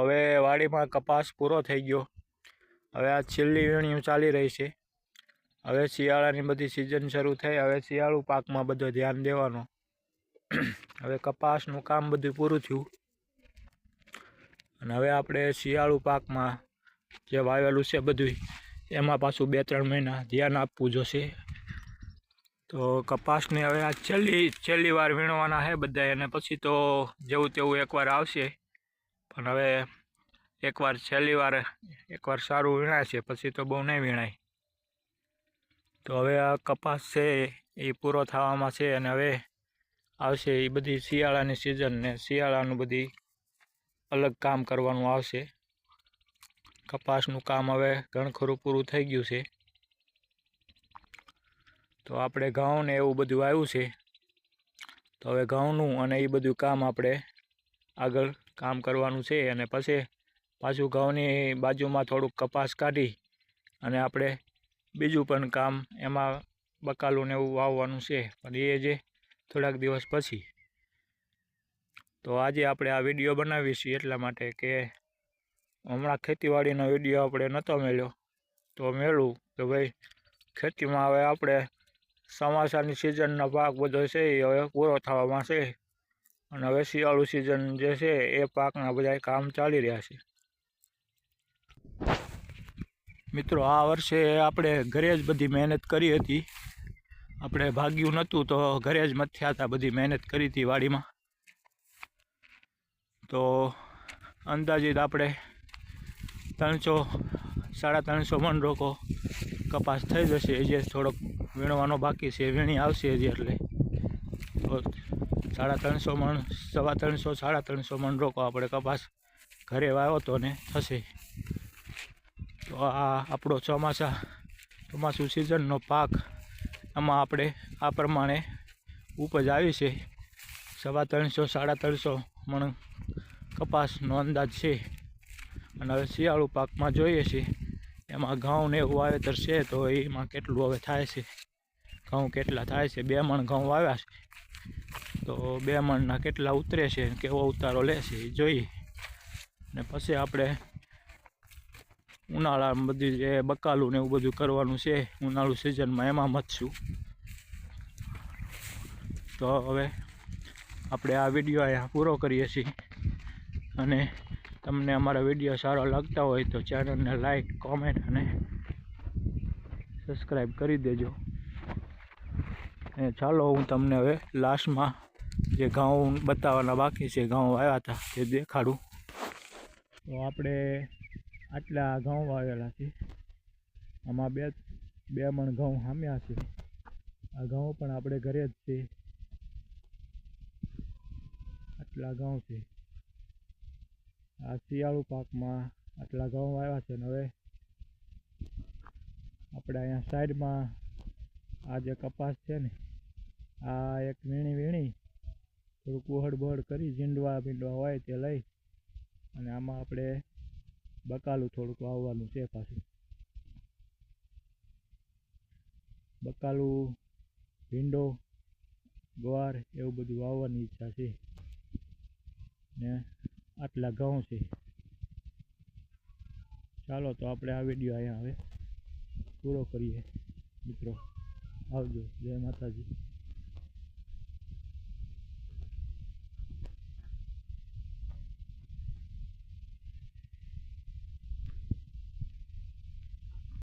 હવે વાડીમાં કપાસ પૂરો થઈ ગયો. હવે આ છેલ્લી વીણીઓ ચાલી રહી છે. હવે શિયાળાની બધી સિઝન શરૂ થઈ, હવે શિયાળુ પાકમાં બધો ધ્યાન દેવાનો. હવે કપાસનું કામ બધું પૂરું થયું. અને હવે આપણે શિયાળુ પાકમાં જે વાવેલું છે બધું એમાં પાછું બે ત્રણ મહિના ધ્યાન આપવું જોશે. તો કપાસને હવે આ છેલ્લી છેલ્લી વાર વીણવાના છે બધા અને પછી તો જેવું તેવું એકવાર આવશે. પણ હવે એકવાર છેલ્લી વાર એકવાર સારું વીણાય છે, પછી તો બહુ નહીં વીણાય. તો હવે આ કપાસ છે એ પૂરો થવામાં છે અને હવે આવશે એ બધી શિયાળાની સિઝન ને શિયાળાનું બધી અલગ કામ કરવાનું આવશે. કપાસનું કામ હવે ઘણખરું પૂરું થઈ ગયું છે. તો આપણે ઘઉં એવું બધું આવ્યું છે. તો હવે ઘઉંનું અને એ બધું કામ આપણે આગળ કામ કરવાનું છે અને પછી પાછું ઘઉંની બાજુમાં થોડુંક કપાસ કાઢી અને આપણે બીજું પણ કામ એમાં બકાલું ને એવું વાવવાનું છે. પણ એ જે થોડાક દિવસ પછી. તો આજે આપણે આ વીડિયો બનાવીએ છીએ એટલા માટે કે હમણાં ખેતીવાડીનો વીડિયો આપણે નહોતો મળ્યો. તો મેળવું કે ભાઈ ખેતીમાં હવે આપણે ચોમાસાની સિઝનનો પાક બધો છે એ હવે પૂરો થવામાં છે. અને હવે શિયાળુ સિઝન જે છે એ પાકના બધા કામ ચાલી રહ્યા છે. મિત્રો, આ વર્ષે આપણે ઘરે જ બધી મહેનત કરી હતી. આપણે ભાગ્યું નહોતું તો ઘરે જ મથ્યા હતા બધી મહેનત કરી હતી વાડીમાં. તો અંદાજિત આપણે ત્રણસો, સાડા ત્રણસો મણ રોકો કપાસ થઈ જશે. જે થોડોક વીણવાનો બાકી છે, વીણી આવશે હજી એટલે. સાડા ત્રણસો મણ, સવા ત્રણસો, સાડા ત્રણસો મણ રોકો આપણે કપાસ ઘરે વાવ્યો હતો ને થશે. તો આ આપણો ચોમાસા, ચોમાસું સિઝનનો પાક, આમાં આપણે આ પ્રમાણે ઉપજ આવી છે. સવા ત્રણસો, સાડા ત્રણસો મણ કપાસનો અંદાજ છે. અને હવે શિયાળુ પાકમાં જોઈએ છીએ એમાં ઘઉં ને એવું વાવેતર છે તો એમાં કેટલું હવે થાય છે? ઘઉં કેટલા થાય છે? બે મણ ઘઉં વાવ્યા છે. તો બે મણના કેટલા ઉતરે છે કેવો ઉતારો લે છે એ જોઈએ. ને પછી આપણે ઉનાળામાં બધું જે બકાલું ને એવું બધું કરવાનું છે, ઉનાળુ સિઝનમાં એમાં મચશું તો હવે આપણે આ વીડિયો અહીંયા પૂરો કરીએ છીએ. અને તમને અમારા વીડિયો સારો લાગતા હોય તો ચેનલને લાઈક કોમેન્ટ અને સબસ્ક્રાઈબ કરી દેજો. અને ચાલો હું તમને હવે લાસ્ટમાં જે ઘઉં બતાવવાના બાકી છે, ઘઉં આવ્યા હતા, તે દેખાડું. તો આપણે આટલા ઘઉં વાવેલા છે. આમાં બે બે મણ ઘઉં હામ્યા છે. આ ઘઉં પણ આપણે ઘરે જ છે. આટલા ઘઉં છે. આ શિયાળુ પાકમાં આટલા ઘઉં આવ્યા છે ને હવે આપણે અહીંયા સાઈડમાં આ જે કપાસ છે ને, આ એક વીણી વીણી થોડુંક ઉહડ બહડ કરી ઝીંડવા બીંડવા હોય તે લઈ અને આમાં આપણે બકાલું થોડુંક વાવવાનું છે પાછું. બકાલું, ભીંડો, ગવાર એવું બધું વાવવાની ઈચ્છા છે. ને આટલા ઘઉં છે. ચાલો તો આપણે આ વીડિયો અહીંયા હવે પૂરો કરીએ. મિત્રો, આવજો. જય માતાજી.